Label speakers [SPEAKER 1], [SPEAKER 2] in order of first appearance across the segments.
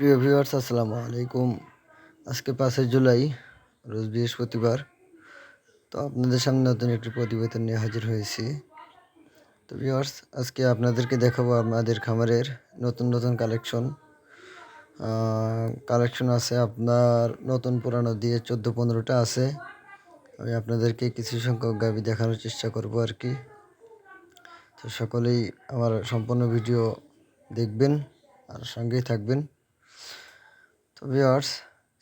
[SPEAKER 1] প্রিয় ভিউয়ার্স, আসসালামু আলাইকুম। আজকে পাঁচই জুলাই, রোজ বৃহস্পতিবার। তো আপনাদের সামনে নতুন একটি প্রতিবেদন নিয়ে হাজির হয়েছি। তো ভিউয়ার্স, আজকে আপনাদেরকে দেখাবো আমাদের খামারের নতুন নতুন কালেকশন। কালেকশন আছে আপনার নতুন পুরানো দিয়ে চোদ্দ পনেরোটা আছে। আমি আপনাদেরকে কিছু সংখ্যক গাবি দেখানোর চেষ্টা করব আর কি। তো সকলেই আমার সম্পূর্ণ ভিডিও দেখবেন আর সঙ্গেই থাকবেন। তো ভিওয়ার্স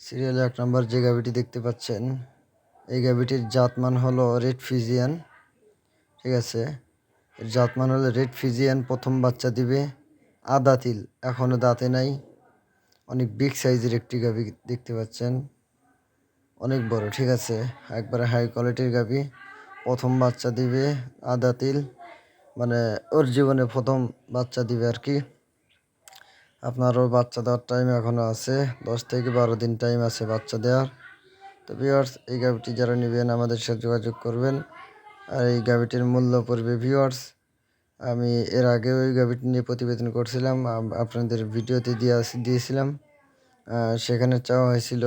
[SPEAKER 1] সিরিয়ালে এক নম্বর যে গাভিটি দেখতে পাচ্ছেন, এই গাভিটির জাতমান হলো রেড ফিজিয়ান, ঠিক আছে? এর জাতমান হলো রেড ফিজিয়ান, প্রথম বাচ্চা দিবে আদা তিল এখনও দাঁতে নাই। অনেক বিগ সাইজের একটি গাভি দেখতে পাচ্ছেন। অনেক বড়, ঠিক আছে? একবারে হাই কোয়ালিটির গাভি। প্রথম বাচ্চা দিবে আদা তিল মানে ওর জীবনে প্রথম বাচ্চা দিবে আর কি। আপনারও বাচ্চা দেওয়ার টাইম এখনও আছে। দশ থেকে বারো দিন টাইম আছে বাচ্চা দেওয়ার। তো ভিওয়ার্স এই গাভিটি যারা নেবেন, আমাদের সাথে যোগাযোগ করবেন। আর এই গাভিটির মূল্য পড়বে ভিওয়ার্স আমি এর আগে ওই গাভিটি নিয়ে প্রতিবেদন করছিলাম আপনাদের ভিডিওতে দিয়ে, দিয়েছিলাম। সেখানে চাওয়া হয়েছিল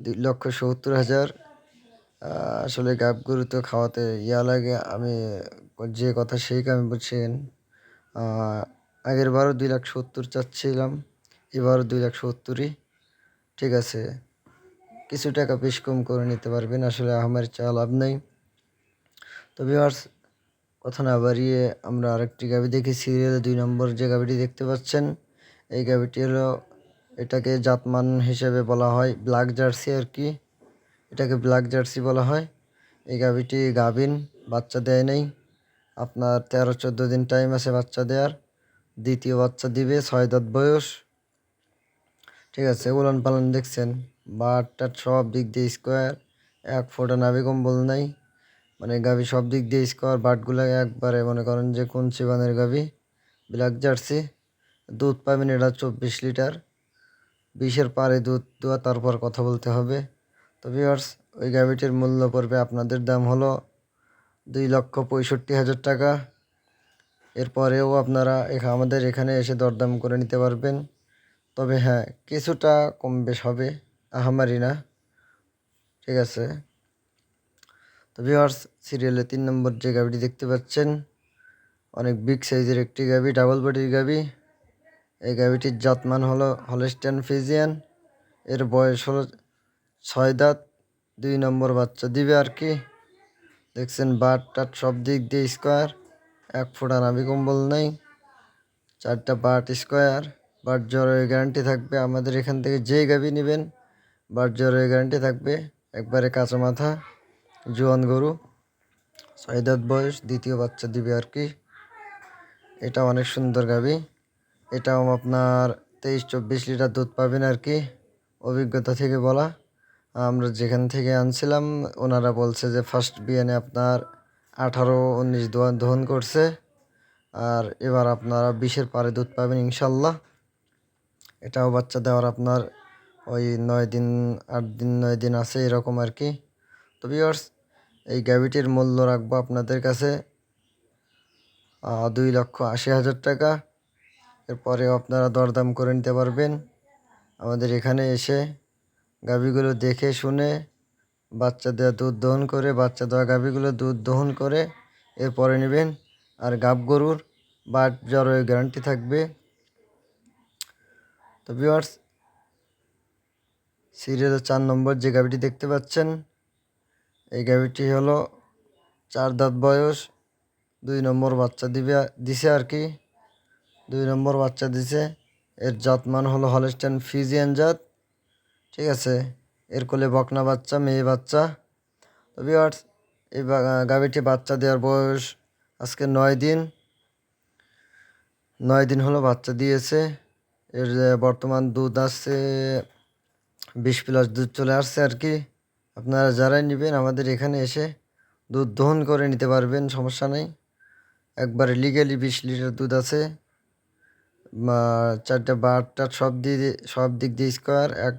[SPEAKER 1] দুই লক্ষ সত্তর হাজার। আসলে গাব গরু তো খাওয়াতে ইয়া লাগে, আমি যে কথা সেই কামে বলছেন। আগের বারও দুই লাখ সত্তর চাচ্ছিলাম, এবারও দুই লাখ সত্তরই। ঠিক আছে, কিছু টাকা বেশ কম করে নিতে পারবেন, আসলে আমার চা লাভ নেই। তো ভিওয়ার্স কথা না বাড়িয়ে আমরা আরেকটি গাবি দেখি সিরিয়ালে দুই নম্বর যে গাবিটি দেখতে পাচ্ছেন, এই গাবিটি হলো এটাকে জাতমান হিসেবে বলা হয়, ব্ল্যাক জার্সি আর কি। এটাকে ব্ল্যাক জার্সি বলা হয়। এই গাবিটি গাবিন বাচ্চা দেয় নেই। আপনার তেরো চোদ্দ দিন টাইম আছে বাচ্চা দেওয়ার দ্বিতীয় বাচ্চা দিবে, ছয় দাঁত বয়স। ঠিক আছে, উলান পালন দেখছেন। বারটার সব দিক দিয়ে স্কোয়ার এক ফোটা নাভি কম্বল নাই। মানে গাভি সব দিক দিয়ে স্কোয়ার বাটগুলো একবারে মনে করেন যে কোন চিবানের গাভি। ব্ল্যাক জার্সি, দুধ পাবেন এটা চব্বিশ লিটার। বিশের পারে দুধ দেওয়া, তারপর কথা বলতে হবে। তো ভিওয়ার্স ওই গাভিটির মূল্য পড়বে আপনাদের দাম হলো দুই লক্ষ পঁয়ষট্টি হাজার টাকা। এরপরেও আপনারা এখা আমাদের এখানে এসে দরদাম করে নিতে পারবেন। তবে হ্যাঁ কিছুটা কম বেশ হবে, আহামারি না। ঠিক আছে। তো ভিওয়ার্স সিরিয়ালে তিন নম্বর যে গাবিটি দেখতে পাচ্ছেন, অনেক বিগ সাইজের একটি গাবি ডাবল বডির গাবি। এই গাবিটির জাতমান হলো হলস্টেন ফিজিয়ান এর বয়স হলো ছয় দাঁত, দুই নম্বর বাচ্চা দিবে আর কি। দেখছেন বাট টাট সব দিক দিয়ে স্কোয়ার এক ফোঁটা নাভি কম্বল নেই। চারটা বাট স্কোয়ার। বাট জ্বরের গ্যারান্টি থাকবে। আমাদের এখান থেকে যেই গাভি নেবেন বাট জ্বরের গ্যারান্টি থাকবে। একবারে কাঁচা মাথা, জোয়ান গরু, ছয় বয়স, দ্বিতীয় বাচ্চা দিবে আর কি। এটা অনেক সুন্দর গাভি। এটাও আপনার তেইশ চব্বিশ লিটার দুধ পাবেন আর কি। অভিজ্ঞতা থেকে বলা। আমরা যেখান থেকে আনছিলাম, ওনারা বলছে যে ফার্স্ট বিয়ানে আপনার আঠারো, উনিশ দহন করছে। আর এবার আপনারা বিশের পারে দুধ পাবেন ইনশাল্লাহ। এটাও বাচ্চা দেওয়ার আপনার ওই নয় দিন, আট দিন, নয় দিন আছে এরকম আর কি। তো বিয়ার্স এই গ্যাভিটির মূল্য রাখব আপনাদের কাছে। দুই লক্ষ আশি হাজার টাকা। এরপরেও আপনারা দরদাম করে নিতে পারবেন। আমাদের এখানে এসে গাভিগুলো দেখে শুনে বাচ্চা দেওয়া দুধ দহন করে, বাচ্চা দেওয়া গাভিগুলো দুধ দহন করে, এরপরে নেবেন আর গাব গরুর বাট জ্বরের গ্যারান্টি থাকবে। তো ভিওয়ার্স সিরিয়ালের চার নম্বর যে গাভিটি দেখতে পাচ্ছেন, এই গাভিটি হলো চার দাঁত বয়স, দুই নম্বর বাচ্চা দিবে, দিছে আর কি। দুই নম্বর বাচ্চা দিছে, এর জাতমান হলো হলস্টাইন ফিজিয়ান জাত, ঠিক আছে? এর কোলে বকনা বাচ্চা, মেয়ে বাচ্চা। তো এই গাভিটি বাচ্চা দেওয়ার বয়স আজকে নয় দিন। নয় দিন হলো বাচ্চা দিয়েছে। এর বর্তমান দুধ আসছে, বিশ প্লাস দুধ চলে আসছে আর কি। আপনারা যারাই নেবেন আমাদের এখানে এসে দুধ দহন করে নিতে পারবেন, সমস্যা নেই। একবারে লিগেলি বিশ লিটার দুধ আছে। চারটে বারটা সব দিয়ে সব দিক দিয়ে স্কোয়ার এক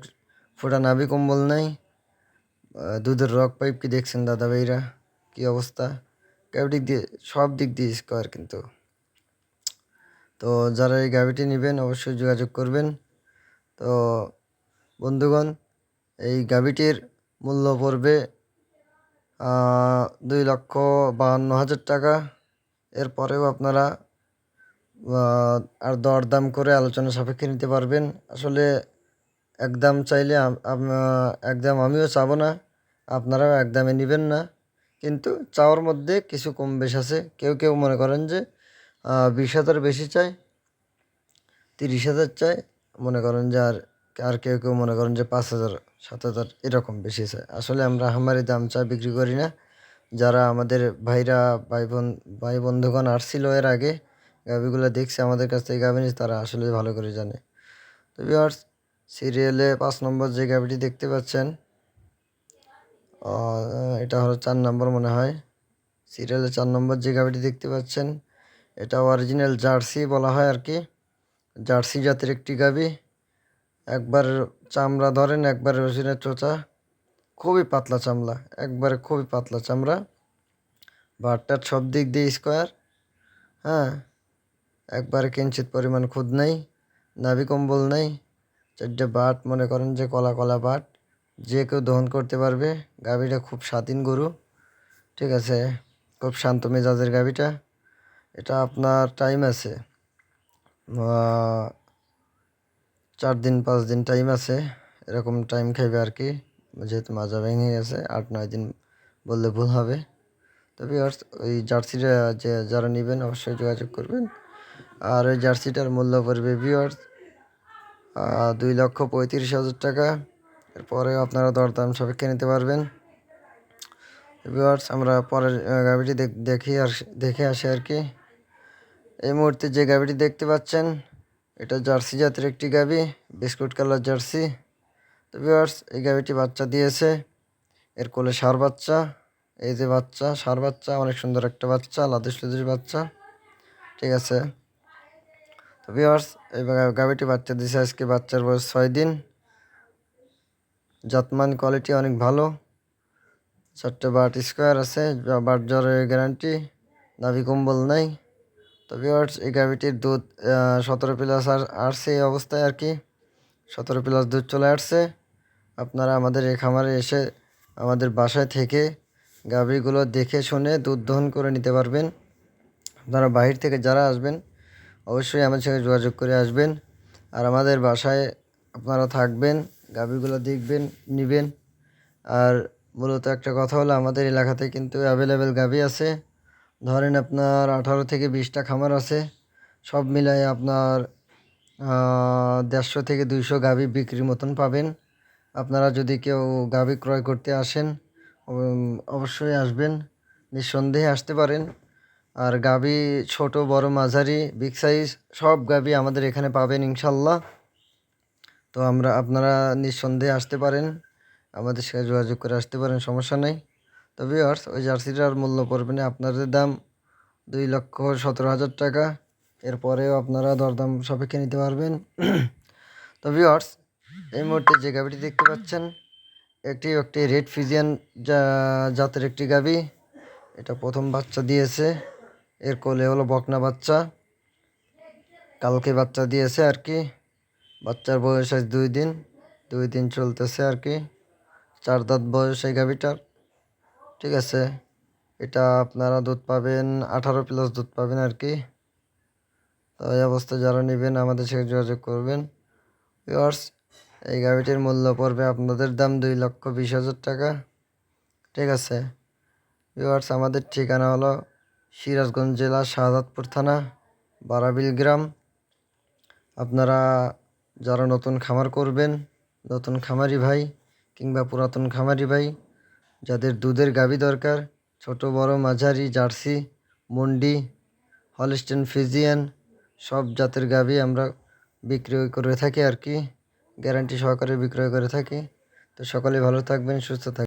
[SPEAKER 1] ফোটা নাভি কম্বল নেই। দুধের রক পাইপ কি দেখছেন দাদা ভাইরা? কী অবস্থা? দিক দিয়ে সব দিক দিয়ে স্কোয়ার কিন্তু। তো যারা এই গাভিটি নেবেন অবশ্যই যোগাযোগ করবেন। তো বন্ধুগণ, এই গাভিটির মূল্য পড়বে দুই লক্ষ বাহান্ন হাজার টাকা। এরপরেও আপনারা আর দরদাম করে আলোচনা সাপেক্ষে নিতে পারবেন। আসলে একদম চাইলে একদম আমিও চাবো না, আপনারাও একদমে নেবেন না। কিন্তু চাওয়ার মধ্যে কিছু কম বেশ আছে। কেউ কেউ মনে করেন যে বিশ হাজার বেশি চাই তিরিশ হাজার চাই মনে করেন যে আর আর কেউ কেউ মনে করেন যে পাঁচ হাজার, সাত হাজার এরকম বেশি চায়। আসলে আমরা হামারি দাম চা বিক্রি করি না। যারা আমাদের ভাইরা ভাই বোন ভাই বন্ধুগণ আসছিল এর আগে, গাভিগুলো দেখছে আমাদের কাছ থেকে, গাভি তারা আসলে ভালো করে জানে। তো ভিউয়ার্স সিরিয়ালে পাঁচ নম্বর যে গাভিটি দেখতে পাচ্ছেন এটা হলো চার নম্বর মনে হয়। সিরিয়ালে চার নম্বর যে গাভিটি দেখতে পাচ্ছেন, এটা অরিজিনাল জার্সি বলা হয় আর কি। জার্সি জাতের একটি গাভি একবার চামড়া ধরেন, একবার রসুনের চোচা। খুবই পাতলা চামড়া, একবারে খুবই পাতলা চামড়া। বাটটার সব দিক দিয়ে স্কোয়ার হ্যাঁ। একবারে কিঞ্চিত পরিমাণ খুদ নেই, নাভি কম্বল নেই। চারটে বাট মনে করেন যে কলা কলা বাট, যে কেউ দহন করতে পারবে, গাভীটা খুব স্বাধীন গরু, ঠিক আছে? খুব শান্ত মেজাজের গাভীটা। এটা আপনার টাইম আছে চার দিন, পাঁচ দিন টাইম আছে, এরকম টাইম খাইবে আর কি। যেহেতু মাজা ভেঙে গেছে, আট, নয় দিন বললে ভুল হবে। তবে ওই জার্সিটা যে যারা নেবেন অবশ্যই যোগাযোগ করবেন। আর ওই জার্সিটার মূল্য পড়বে ভিওয়ার্স দুই লক্ষ পঁয়ত্রিশ হাজার টাকা। এরপরে আপনারা দরদাম সাপেক্ষে নিতে পারবেন। ভিওয়ার্স আমরা পরের গাভিটি দেখ- দেখি আর দেখে আসি আর কি। এই মুহূর্তে যে গাভিটি দেখতে পাচ্ছেন, এটা জার্সি জাতের একটি গাভি, বিস্কুট কালার জার্সি। তো ভিওয়ার্স এই গাভিটি বাচ্চা দিয়েছে। এর কোলে সার বাচ্চা। এই যে বাচ্চা, সার বাচ্চা, অনেক সুন্দর একটা বাচ্চা লাদেশ লাদেশ বাচ্চা। ঠিক আছে। তো ভিওয়ার্স গা- গাভিটি বাচ্চা দিয়েছে আজকে বাচ্চার বয়স ছয় দিন। জাতমান কোয়ালিটি অনেক ভালো। চারটে বাট স্কোয়ার আছে, বাট জ্বরের গ্যারান্টি নাভি কম্বল নাই। তো ভিওয়ার্স এই গাভিটির দুধ সতেরো প্লাস আর আসছে এই অবস্থায় আর কি। সতেরো প্লাস দুধ চলে আসছে। আপনারা আমাদের এই খামারে এসে আমাদের বাসায় থেকে গাভীগুলো দেখে শুনে দুধ দহন করে নিতে পারবেন। আপনারা বাহির থেকে যারা আসবেন অবশ্যই আমার সঙ্গে যোগাযোগ করে আসবেন। আর আমাদের বাসায় আপনারা থাকবেন, গাভীগুলো দেখবেন, নেবেন। আর মূলত একটা কথা হলো, আমাদের এলাকাতে কিন্তু অ্যাভেলেবেল গাভী আছে। ধরেন আপনার আঠারো থেকে বিশটা খামার আছে। সব মিলাই আপনার দেড়শো থেকে দুইশো গাভী বিক্রির মতন পাবেন। আপনারা যদি কেউ গাভী ক্রয় করতে আসেন অবশ্যই আসবেন। নিঃসন্দেহে আসতে পারেন। আর গাবি ছোট, বড়, মাঝারি বিগ সাইজ সব গাবি আমাদের এখানে পাবেন ইনশাল্লাহ। তো আমরা, আপনারা নিঃসন্দেহে আসতে পারেন, আমাদের সাথে যোগাযোগ করে আসতে পারেন, সমস্যা নেই। তো ভিওয়ার্স ওই জার্সিটার মূল্য পড়বে না আপনাদের দাম দুই লক্ষ সতেরো হাজার টাকা। এরপরেও আপনারা দরদাম সাপেক্ষে নিতে পারবেন। তো ভিওয়ার্স এই মুহূর্তে যে গাভিটি দেখতে পাচ্ছেন একটি একটি রেড ফিজিয়ান জাতের একটি গাভি এটা প্রথম বাচ্চা দিয়েছে। এর কোলে হলো বকনা বাচ্চা। কালকে বাচ্চা দিয়েছে আর কি। বাচ্চার বয়স আজ দুই দিন দুই দিন চলতেছে আর কি। চার দাঁত বয়স এই গাভিটার। ঠিক আছে, এটা আপনারা দুধ পাবেন, আঠারো প্লাস দুধ পাবেন আর কি। তো এই অবস্থায় যারা নেবেন, আমাদের সাথে যোগাযোগ করবেন। ভিউয়ার্স, এই গাভিটির মূল্য পড়বে আপনাদের দাম দুই লক্ষ বিশ হাজার টাকা। ঠিক আছে, ভিউয়ার্স, আমাদের ঠিকানা হলো সিরাজগঞ্জ জেলা শাহজাদপুর থানা, বারাবিল গ্রাম। আপনারা যারা নতুন খামার করবেন, নতুন খামারি ভাই কিংবা পুরাতন খামারি ভাই, যাদের দুধের গাভী দরকার, ছোট, বড়, মাঝারি, জার্সি, মন্ডি, হলস্টেন, ফিজিয়ান, সব জাতের গাবি আমরা বিক্রয় করে থাকি আর কি। গ্যারান্টি সহকারে বিক্রয় করে থাকি। তো সকলে ভালো থাকবেন, সুস্থ থাকবেন।